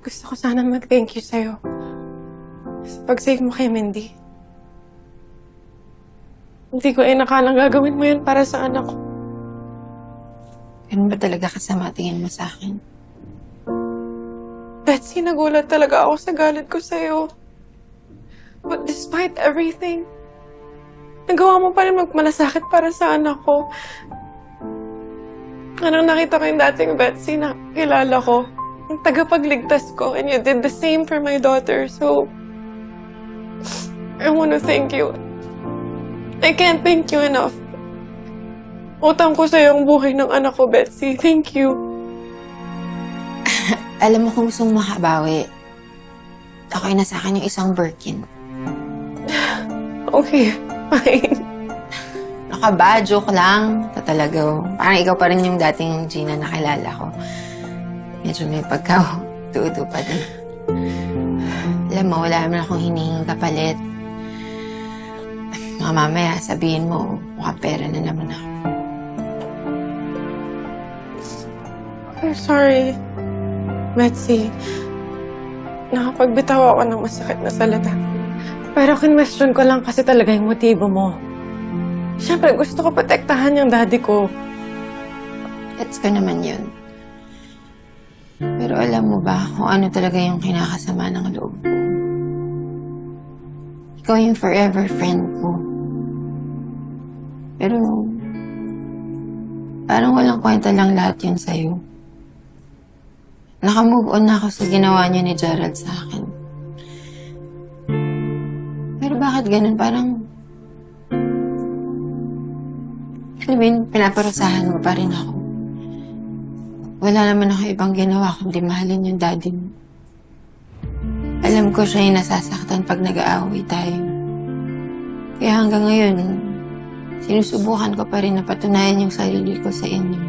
Gusto ko sana mag-thank you sa'yo. Sa pag-save mo kay Mindy. Hindi ko inakalang gagawin mo yun para sa anak ko. Ganun ba talaga kasama tingin mo sa akin? Betsy, nagulat talaga ako sa galit ko sa'yo. But despite everything, nagawa mo pa rin magmalasakit para sa anak ko. Anong nakita ko yung dating Betsy na kilala ko? Yung tagapagligtas ko. And you did the same for my daughter. So, I want to thank you. I can't thank you enough. Utang ko sa'yo ang buhay ng anak ko, Betsy. Thank you. Alam mo kung gusto mong makabawi, okay na sa akin yung isang Birkin. Okay, fine. Naka ba? Joke lang. Ito talaga. Parang ikaw pa rin yung dating Gina na kilala ko. Medyo may pagka tuto pa din. Alam mo, wala naman akong hinihing kapalit. Mga mamaya, sabihin mo, mukhang pera na naman ako. I'm sorry, Betsy. Nakapagbitaw ako ng masakit na salita. Pero kinwestiyon ko lang kasi talaga yung motibo mo. Siyempre, gusto ko protektahan yung daddy ko. Gets ko naman yun. Pero alam mo ba kung ano talaga yung kinakasama ng loob ko? Ikaw yung forever friend ko. Pero parang walang kwenta lang lahat yun sa'yo. Nakamove on na ako sa ginawa niya ni Gerald sa akin. Pero bakit ganun? Parang alam mo yun, pinaparusahan mo pa rin ako. Wala naman ako ibang ginawa kundi mahalin yung daddy mo. Alam ko siya yung nasasaktan pag nag-aaway tayo. Kaya hanggang ngayon, sinusubukan ko pa rin na patunayan yung sarili ko sa inyo.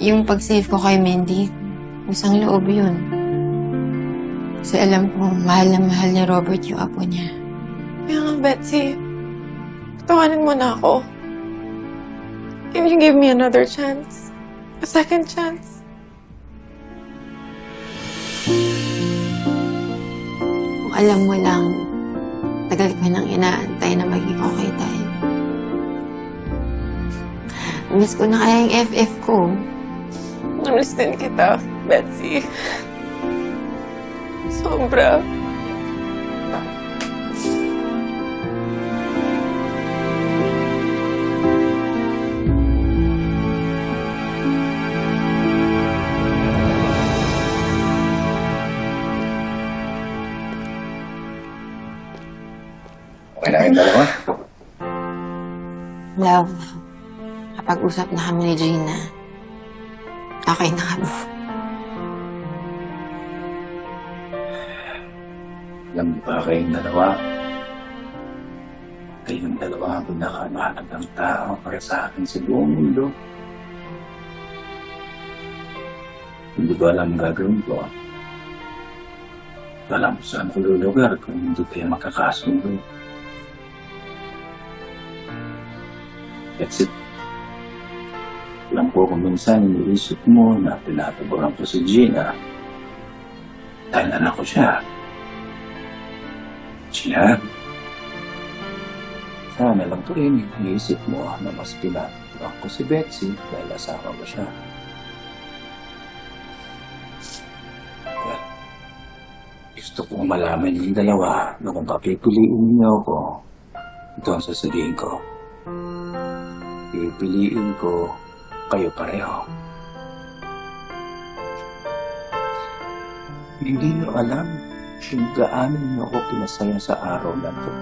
Yung pag-save ko kay Mindy, isang loob yun. Kasi alam ko, mahal na mahal ni Robert yung apo niya. Kaya nga, Betsy, tawanin mo na ako. Can you give me another chance? A second chance? Kung alam mo lang, tagal ko nang inaantay na maging okay tayo. Miss ko na kaya yung FF ko. Namiss din kita, Betsy. Sobra. Okay na kayong dalawa? Love, kapag usap na kami ni Gina, okay na kami. Alam niyo ba kayong dalawa? Kayong dalawa ang pinakamahalagang tao para sa akin sa buong mundo. Hindi ko alam ang gagawin ko. Alam saan ko lulugar kung hindi kayo makakasundo. That's it. Alam ko kung minsan iniisip mo na pinataburan ko si Gina dahil anak ko siya. Gina, sana lang to rin iniisip mo na mas pinataburan ko si Betsy dahil asawa ko siya. Well, gusto kong malaman yung dalawa na kung papipiliin niyo ako, ito ang sasabihin ko. Pipiliin ko kayo pareho. Hindi niyo alam kung gaano niyo ako pinasaya sa araw na to.